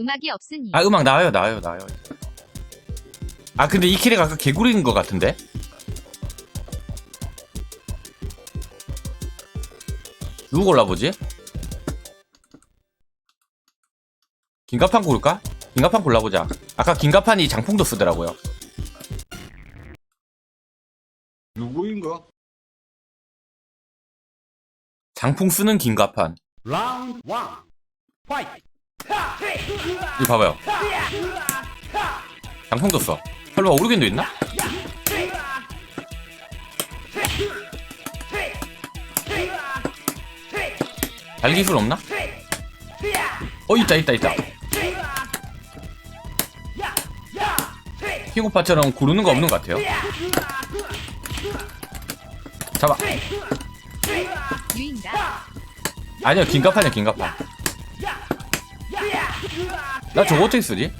음악이 없으니 아 음악 나와요 나와요 나와요 아 근데 이 키레가 아까 개구리인 것 같은데 누구 골라보지? 긴가판 고를까? 긴가판 골라보자 아까 긴가판이 장풍도 쓰더라고요 누구인가? 장풍 쓰는 긴가판 Round one. Fight. 이 거 봐봐요. 장풍도 써 설마 오르겐도 있나? 달기술 없나? 어 있다 있다 있다. 킹오파처럼 구르는 거 없는 것 같아요. 잡아. 아니요 긴가판이야 긴가판 나 저거 어떻게 쓰지?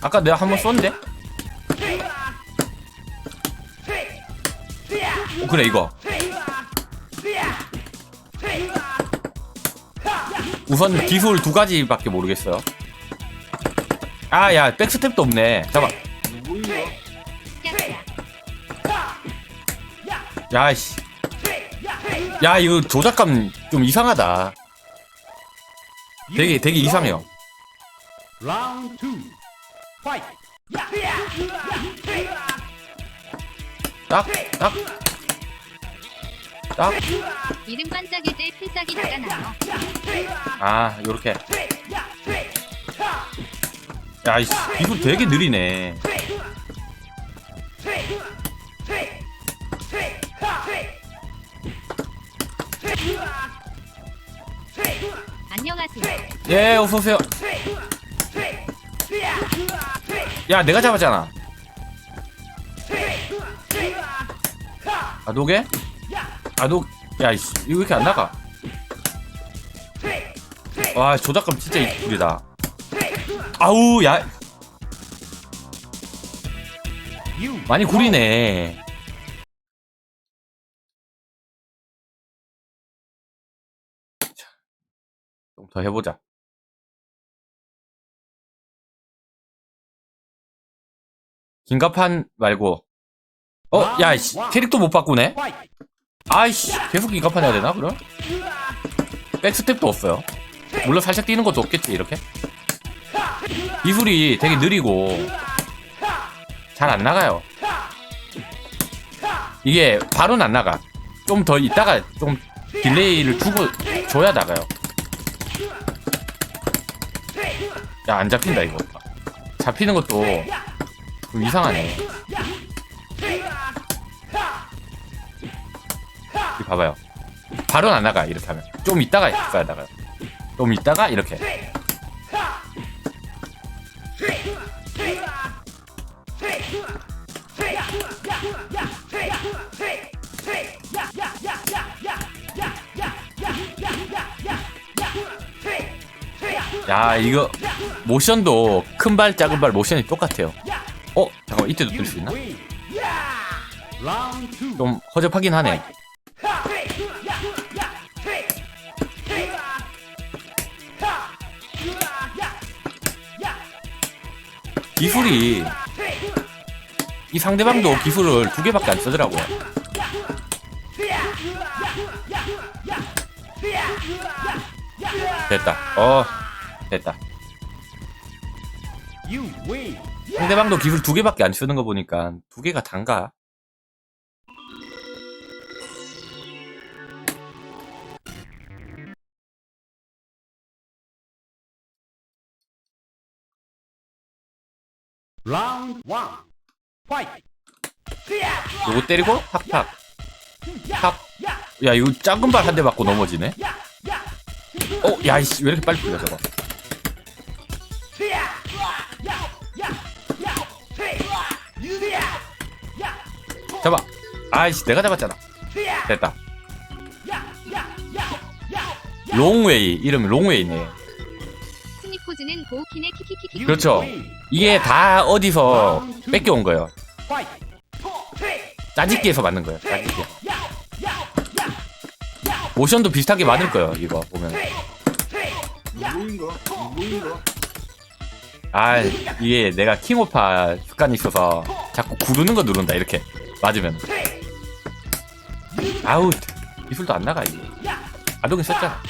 아까 내가 한번 썼는데? 어, 그래 이거. 우선 기술 두 가지밖에 모르겠어요. 아 야 백스텝도 없네. 잠깐 야씨. 야 이거 조작감 좀 이상하다 되게 되게 이상해요 two. Fight. 딱, 딱, 딱. 이름 반짝일 때 필살기 나가나요 아, 요렇게. 야, 이씨, 기술 되게 느리네. 안녕하세요 예, 어서 오세요. 야, 내가 잡았잖아. 아, 노게? 아, 노, 야, 이씨, 이거 왜 이렇게 안 나가? 와, 조작감 진짜 이쁘다. 아우, 야. 많이 구리네. 좀 더 해보자. 긴가판 말고. 어, 야, 씨, 캐릭터 못 바꾸네? 아이씨, 계속 긴가판 해야 되나, 그럼? 백스텝도 없어요. 물론 살짝 뛰는 것도 없겠지, 이렇게? 기술이 되게 느리고, 잘 안 나가요. 이게 바로는 안 나가. 좀 더 있다가 좀 딜레이를 주고 줘야 나가요. 야, 안 잡힌다, 이거. 잡히는 것도 좀 이상하네. 이거 봐봐요. 바로는 안 나가, 이렇게 하면. 좀 있다가 가야 나가요. 좀 있다가 이렇게. 야, 이거 모션도 큰 발, 작은 발 모션이 똑같아요. 어, 잠깐만, 이때도 뜰 수 있나? 좀 허접하긴 하네. 기술이 이 상대방도 기술을 두 개밖에 안 쓰더라고요. 됐다. 어, 됐다. 상대방도 기술 두 개밖에 안 쓰는 거 보니까 두 개가 단가? 요거 때리고 팍팍 팍. 야 이거 작은 발 한 대 맞고 넘어지네. 어, 야이씨 왜 이렇게 빨리 풀려 저거? 잡아. 아이씨 내가 잡았잖아. 됐다. 롱웨이 이름 롱웨이네. 스닉 포즈는 고우킨의 키키키키 그렇죠. 이게 다 어디서 뺏겨온 거예요. 짜집기에서 만든 거예요. 짜집기. 모션도 비슷하게 만들 거예요. 이거 보면. 아 이게 내가 킹오파 습관이 있어서 자꾸 구르는 거 누른다 이렇게 맞으면. 아우 기술도 안 나가 이게. 아동이 썼잖아.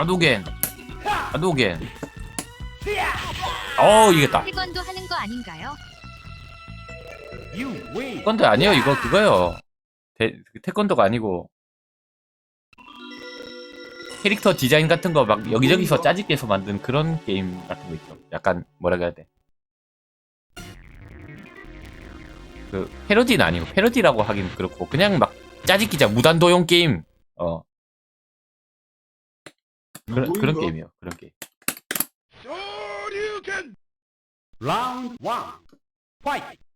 아도겐 아도겐 어 이겼다. 태권도 하는 거 아닌가요? 태권도 아니에요 이거 그거요. 태, 태권도가 아니고. 캐릭터 디자인 같은 거 막 여기저기서 짜집기 해서 만든 그런 게임 같은 거 있죠. 약간 뭐라 그래야 돼? 그 패러디는 아니고 패러디라고 하긴 그렇고 그냥 막 짜집기자 무단도용 게임. 어. 그런? 그런 게임이에요 그런 게임. One. Fight. 누구인가?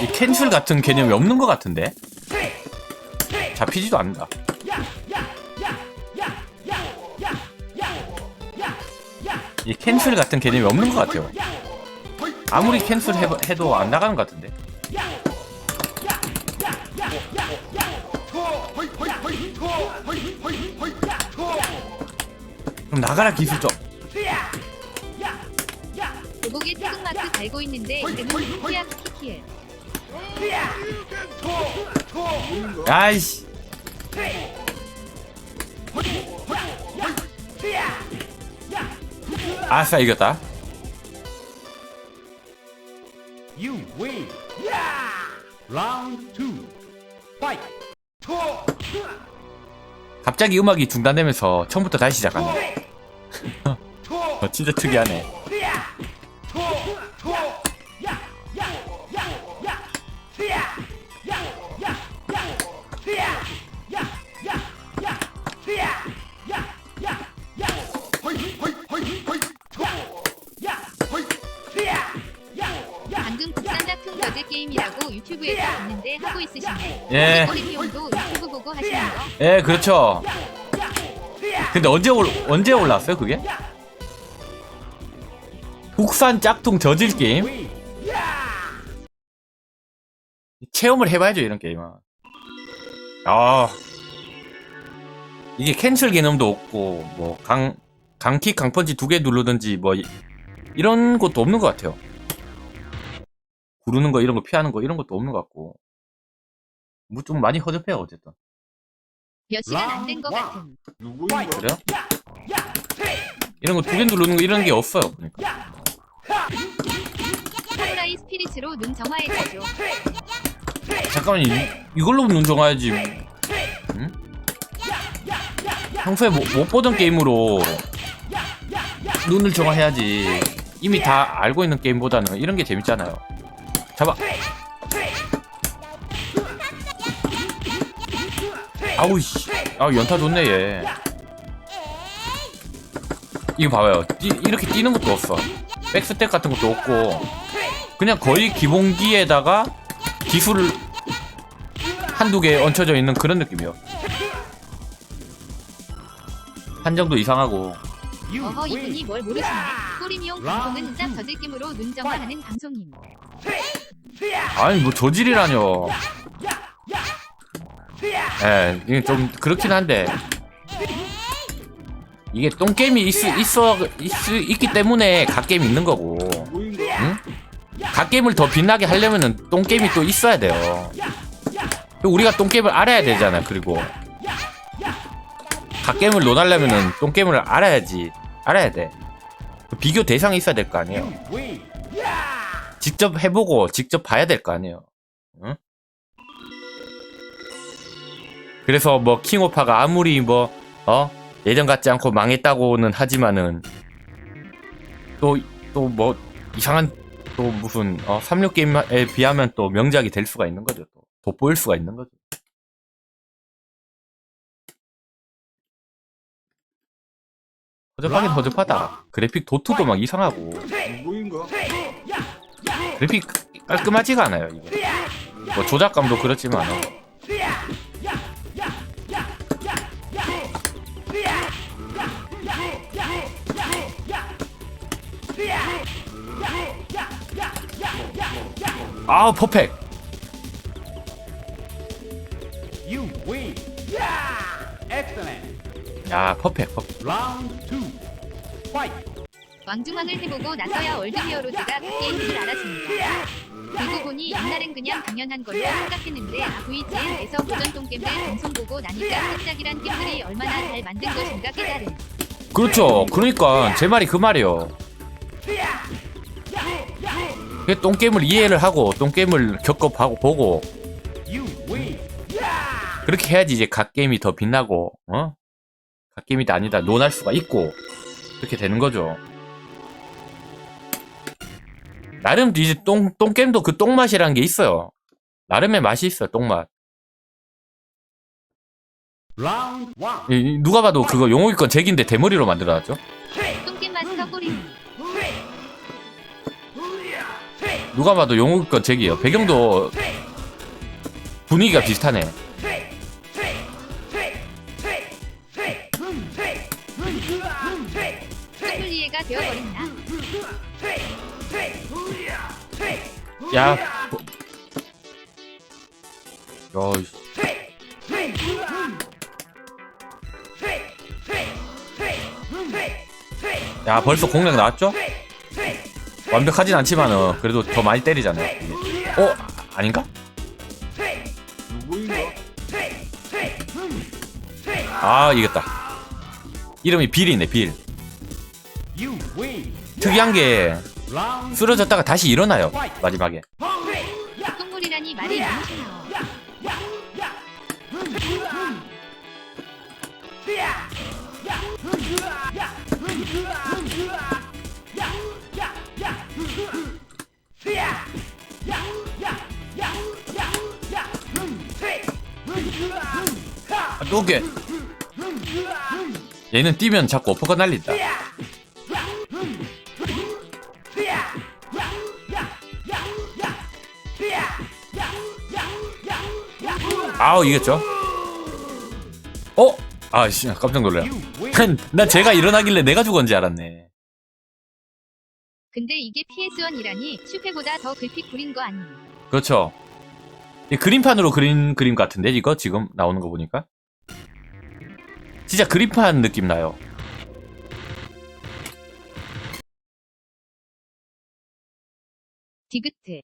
이 캔슬 같은 개념이 없는 것 같은데? 잡히지도 않는다 이 캔슬 같은 개념이 없는 것 같아요 아무리 캔슬 해, 해도 안 나가는 것 같은데 그럼 나가라 기술적 교복에 태극마크 달고 있는데 이름은 키키야. 누구인가? 아이씨 아싸 이겼다. You win. Round two. Fight. 갑자기 음악이 중단되면서 처음부터 다시 시작하네. 어, 진짜 특이하네 예. 예 그렇죠 근데 언제 올 언제 올라왔어요 그게? 국산 짝퉁 저질 게임? 체험을 해봐야죠 이런 게임은 아 이게 캔슬 개념도 없고 뭐 강 강킥 강펀치 두 개 누르든지 뭐 이- 이런 것도 없는 것 같아요 구르는 거 이런 거 피하는 거 이런 것도 없는 것 같고 뭐 좀 많이 허접해요 어쨌든 몇 시간 안된거 같은. 누구인가? 그래요? 이런 거 두 개 누르는 거 이런 게 없어요 그러니까 사무라이 스피릿으로 눈 정화해주죠. 잠깐만 이, 이걸로 눈 정화야지 응? 평소에 못, 못 보던 게임으로 눈을 정화해야지 이미 다 알고 있는 게임보다는 이런 게 재밌잖아요 잡아 아우 씨 아 연타 좋네 얘 이거 봐봐요 뛰- 이렇게 뛰는 것도 없어 백스텝 같은 것도 없고 그냥 거의 기본기에다가 기술을 한두 개 얹혀져 있는 그런 느낌이요. 한정도 이상하고 어허 이분이. 뭘 모르시네. 꼬리미용 방송은 짭 저질김으로 눈 정화하는 방송임. 아니 뭐 저질이라뇨. 예, 이게 좀 그렇긴 한데 이게 똥 게임이 있, 있어 있, 있기 때문에 갓 게임 있는 거고 누구인가? 갓게임을 더 빛나게 하려면은 똥 게임이 또 있어야 돼요. 우리가 똥 게임을 알아야 되잖아. 그리고 갓 게임을 논하려면은 똥 게임을 알아야지. 알아야 돼. 그 비교 대상이 있어야 될 거 아니에요. 직접 해보고 직접 봐야 될 거 아니에요. 응? 그래서 뭐 킹오파가 아무리 뭐 어? 예전 같지 않고 망했다고는 하지만은 또 또 뭐 이상한 또 무슨 어 36 게임에 비하면 또 명작이 될 수가 있는 거죠 또. 돋보일 수가 있는 거죠. 허접하긴 허접하다. 그래픽 도트도 막 이상하고? 그래픽 깔끔하지가 않아요. 이게 뭐 조작감도 그렇지만 아 퍼펙. You win. Excellent. 야 퍼펙 퍼펙. Round two. Fight. 왕중왕을 해보고 나서야 월드히어로즈가 게임을 알았습니다. 그리고 보니 옛날엔 그냥 당연한 걸로 생각했는데 VGN에서 고전 똥겜을 방송 보고 나니까 깜짝이란 게임들이 얼마나 잘 만든 것인가 깨달음. 그렇죠. 그러니까 제 말이 그 말이요. 그 똥게임을 이해를 하고 똥게임을 겪어보고 보고. 그렇게 해야지 이제 각 게임이 더 빛나고 어? 각 게임이 다 아니다 논할 수가 있고 그렇게 되는 거죠. 나름 이제 똥 똥게임도 그 똥맛이라는 게 있어요. 나름의 맛이 있어요. 똥맛. 누가 봐도 그거 용호기권 잭인데 대머리로 만들어놨죠. 똥겜 마스터 꼬 누가 봐도 용호기권 잭이에요. 배경도 분위기가 비슷하네. 되어버린다. 야. 뭐- 야. 야, 벌써 공략 나왔죠? 완벽하진 않지만은 그래도 더 많이 때리잖아요. 이게. 어? 아닌가? 누구인가? 아, 이겼다. 이름이 빌이네, 빌. 특이한 게 쓰러졌다가 다시 일어나요. 마지막에. 아, 또 개. 얘는 뛰면 자꾸 어퍼컷 날린다. 아우 이겼죠? 어? 아씨 깜짝 놀래요. 난 제가 일어나길래 내가 죽었는지 알았네. 근데 이게 PS1이라니 슈페보다 더 글픽 구린 거 아니니? 그렇죠. 이 그림판으로 그린 그림 같은데 이거 지금 나오는 거 보니까 진짜 그림판 느낌 나요. 디귿트.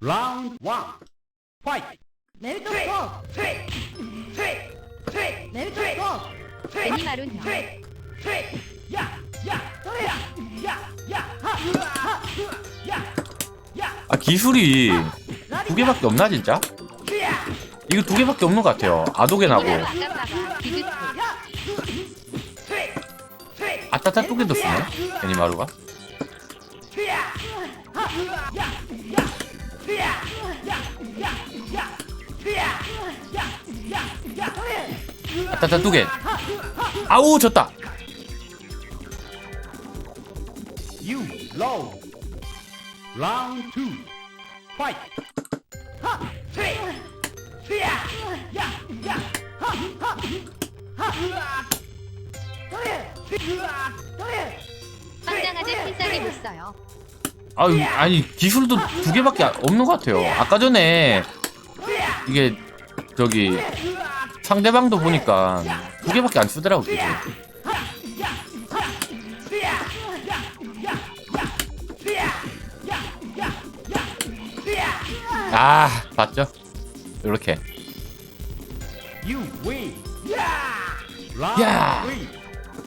Round one. Fight. 애니마룬 형. 아 기술이 두 개밖에 없나 진짜? 이거 두 개밖에 없는 것 같아요. 아도겐하고. 아따따 뚜개도 쓰네. 애니마루가. 아따따 뚜개. 아우 졌다. You low. Round two. Fight. 황당하게 필살기 못 써요. 아유, 아니 기술도 두 개밖에 없는 것 같아요. 아까 전에 이게 저기 상대방도 보니까 두 개밖에 안 쓰더라고 기술. 아 봤죠? 이렇게 You win. Round Yeah. three.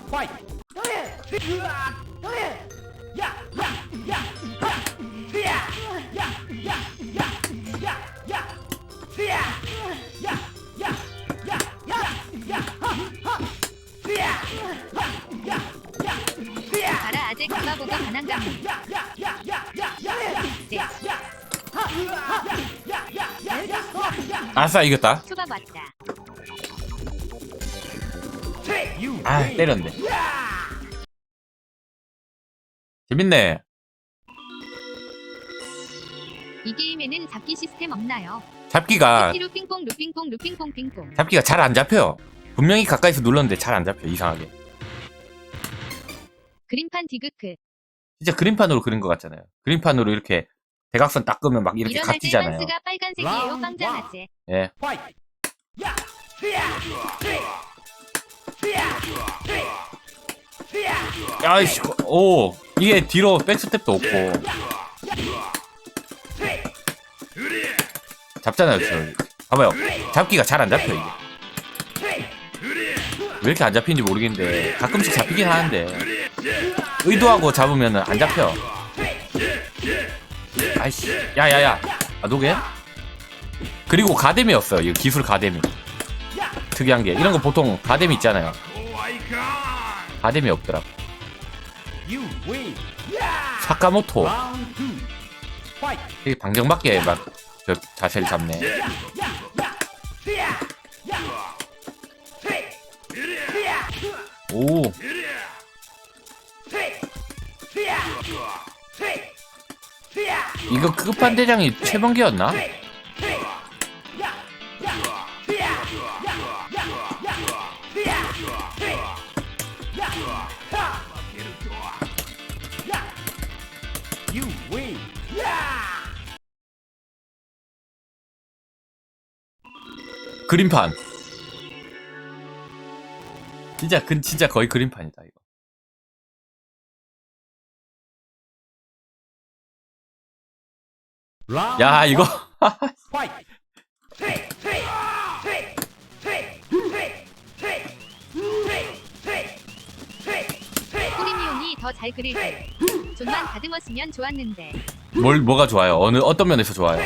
Fight. 봐라 아재 가마보고 반항감. 네. 아싸 이겼다 왔다. You 아. 때렸네 재밌네 이 게임에는 잡기 시스템 없나요? 잡기가 피로 핑퐁 루핑퐁 루핑퐁 핑퐁. 잡기가 잘 안 잡혀요 분명히 가까이서 눌렀는데 잘 안 잡혀 이상하게 그림판 디귿크. 진짜 그림판으로 그린 것 같잖아요 그림판으로 이렇게 대각선 딱 끄면 막 이렇게 일어날 때 빨간색이에요. 빵장아재. 예. 야이씨 오. 이게 뒤로 백스텝도 없고. 잡잖아요 저. 봐봐요. 잡기가 잘 안 잡혀 이게. 왜 이렇게 안 잡히는지 모르겠는데 가끔씩 잡히긴 하는데. 의도하고 잡으면 안 잡혀 아이씨 야야야 아 노게 그리고 가뎀이 없어요 이거 기술 가뎀이 특이한 게 이런 거 보통 가뎀이 있잖아요 가뎀이 없더라 You win. 사카모토. 되게 방정맞게 막 저 자세를 잡네. 오. 이거 끝판대장이 최범기였나? You win. 그림판. 진짜 그 진짜 거의 그림판이다 이거. 야 이거. 꾸리미온이 더 잘 그릴 때. 좀만 다듬었으면 좋았는데. 뭘 뭐가 좋아요? 어느 어떤 면에서 좋아요?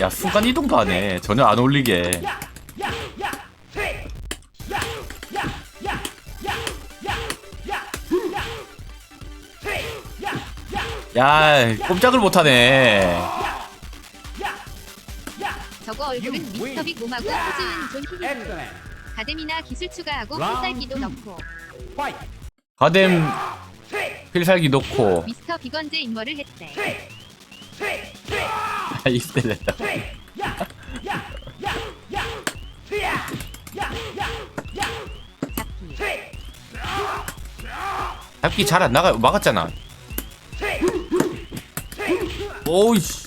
야 순간 이동도 하네. 전혀 안 어울리게. 야 꼼짝을 못하네. 저거 얼굴은 You win. 미스터 빅 몸하고 포즈은 존. Excellent. 가뎀이나 기술 추가하고 필살기도 투. 넣고. 가뎀 필살기 놓고 미스터 빅언제 임머를 했대. 아, 이스텔레다. 잡기. 잡기 잘 안 나가요. 막았잖아. 오이씨.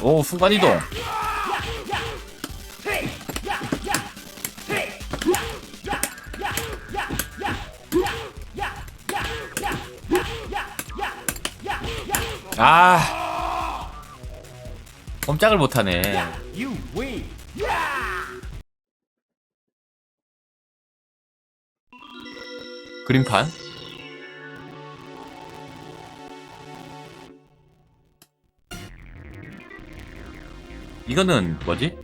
오 순간 이동. 아. 꼼짝을 못하네. 그림판. 이거는 뭐지?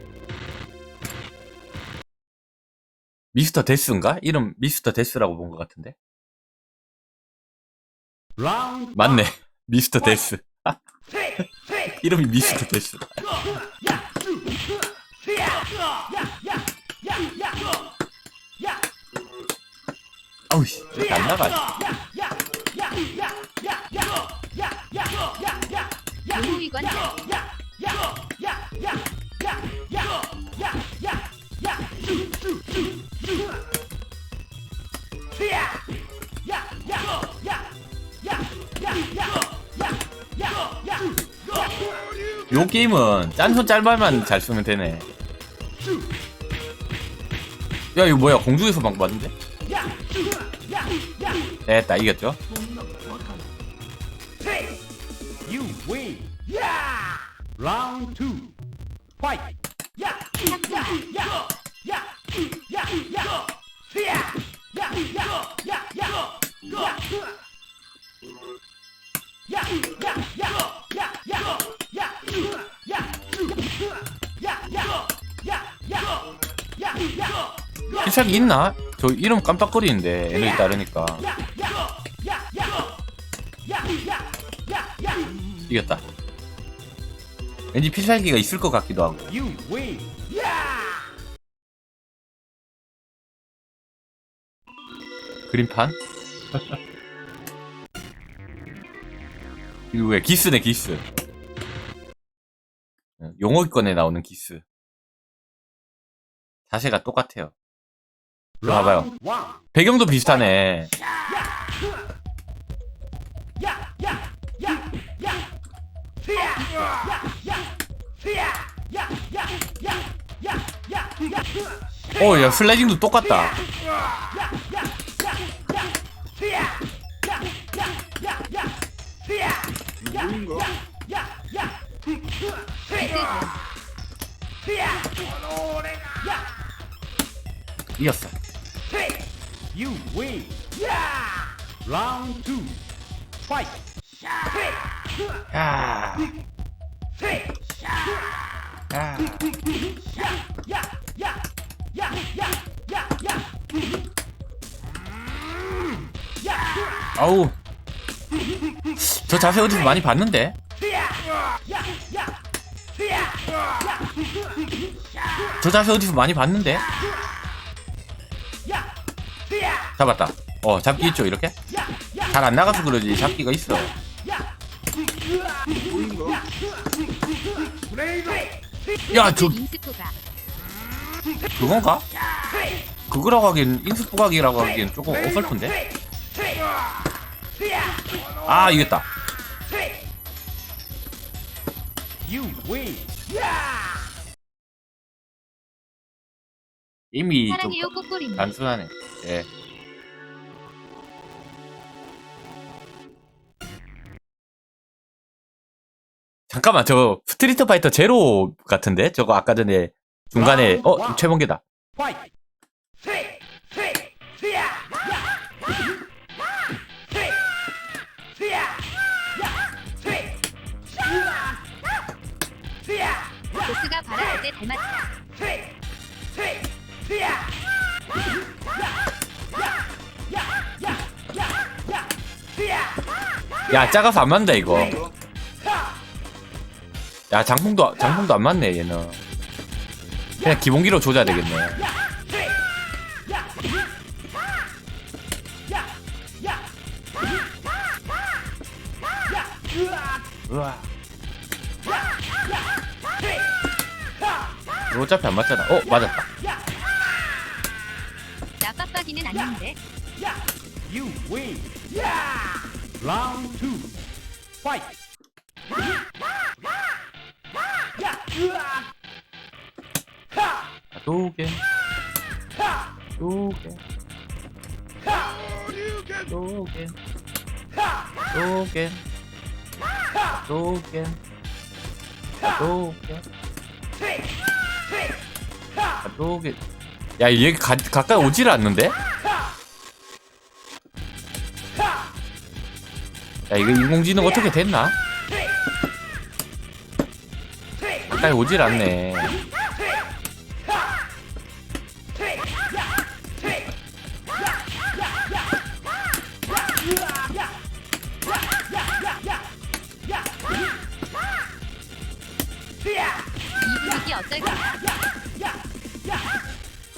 미스터 데스인가? 이름 미스터 데스라고 본 것 같은데. 맞네. 미스터 데스. 이름이 미스터 데스. 아우 씨, 이렇게 안 나가. 노무위관 요 게임은 짠손 짤발만 잘 쓰면 되네. 야, 이거 뭐야? 공중에서 막 맞는데? 됐다, 이겼죠? You win. Round two. Fight. 필살기 있나? 저 이름 깜빡거리는데 에너지 따르니까 이겼다. 왠지 필살기가 있을 것 같기도 하고. 그림판? 이거 왜 기스네 기스. 어, 용어권에 나오는 기스. 자세가 똑같아요. 봐봐요. 배경도 비슷하네 어 야 슬라이딩도 똑같다? 이겼어 You win. Round two. Fight. 야. 야. 아우. 저 자세 어디서 많이 봤는데? 저 자세 어디서 많이 봤는데? 잡았다. 어, 잡기 있죠, 이렇게? 잘 안 나가서 그러지, 잡기가 있어. 야, 저, 그건가? 그거라고 하기엔, 인스포각이라고 하기엔 조금 어설픈데? 아, 이겼다. 이미 좀 사랑해요 꼬꼬리님 단순하네. 예. 잠깐만, 저 스트리트 파이터 제로 같은데? 저거 아까 전에 중간에, 어, 최범계다. Fight. 보스가 바라할 때 닮았다 야, 작아서 안 맞는다, 이거. 야, 장풍도, 장풍도 안 맞네, 얘는. 그냥 기본기로 조져야 되겠네. 어차피 안 맞잖아. 어, 맞았다. 도겐. 도겐. 도겐. 도겐. 야, 얘 가, 가까이 오질 않는데? 야, 이거 인공지능 어떻게 됐나? 가까이 오질 않네.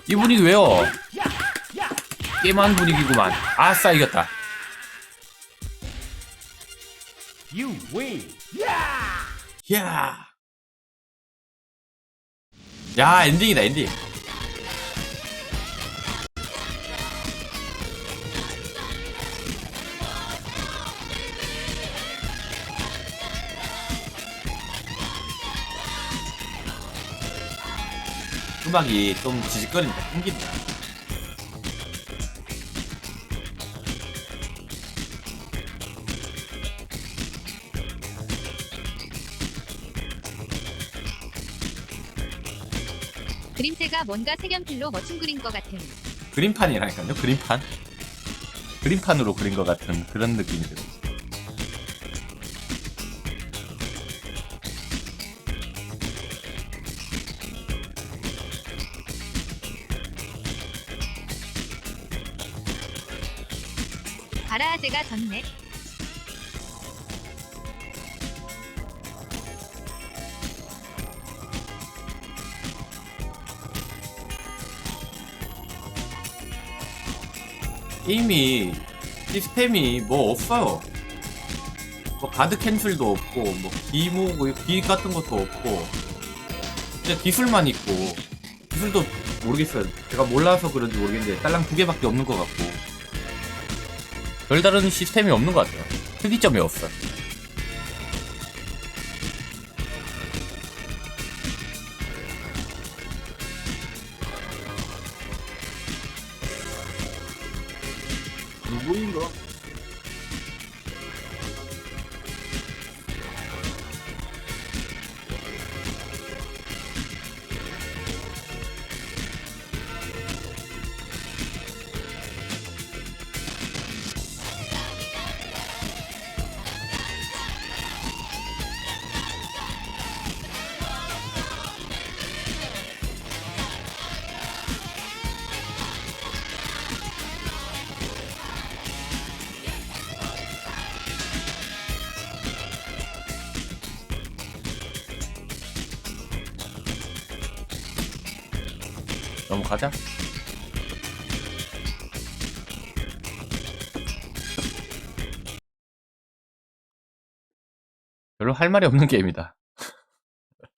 이 분위기 왜요? 게임한 분위기구만. 아싸, 이겼다. You win. 야. 야, 엔딩이다, 엔딩. 음악이 좀 지직거린다, 끊긴다. 그림체가 뭔가 색연필로 멋진 그린 것 같은 그림판이라니까요, 그림판. 그림판으로 그린 것 같은 그런 느낌이 들어요. 바라아제가 졌네. 게임이 시스템이 뭐 없어요. 뭐 가드 캔슬도 없고 뭐 기모 기 같은 것도 없고 진짜 기술만 있고 기술도 모르겠어요. 제가 몰라서 그런지 모르겠는데 딸랑 두 개밖에 없는 것 같고 별다른 시스템이 없는 것 같아요. 특이점이 없어요. 가자. 별로 할 말이 없는 게임이다.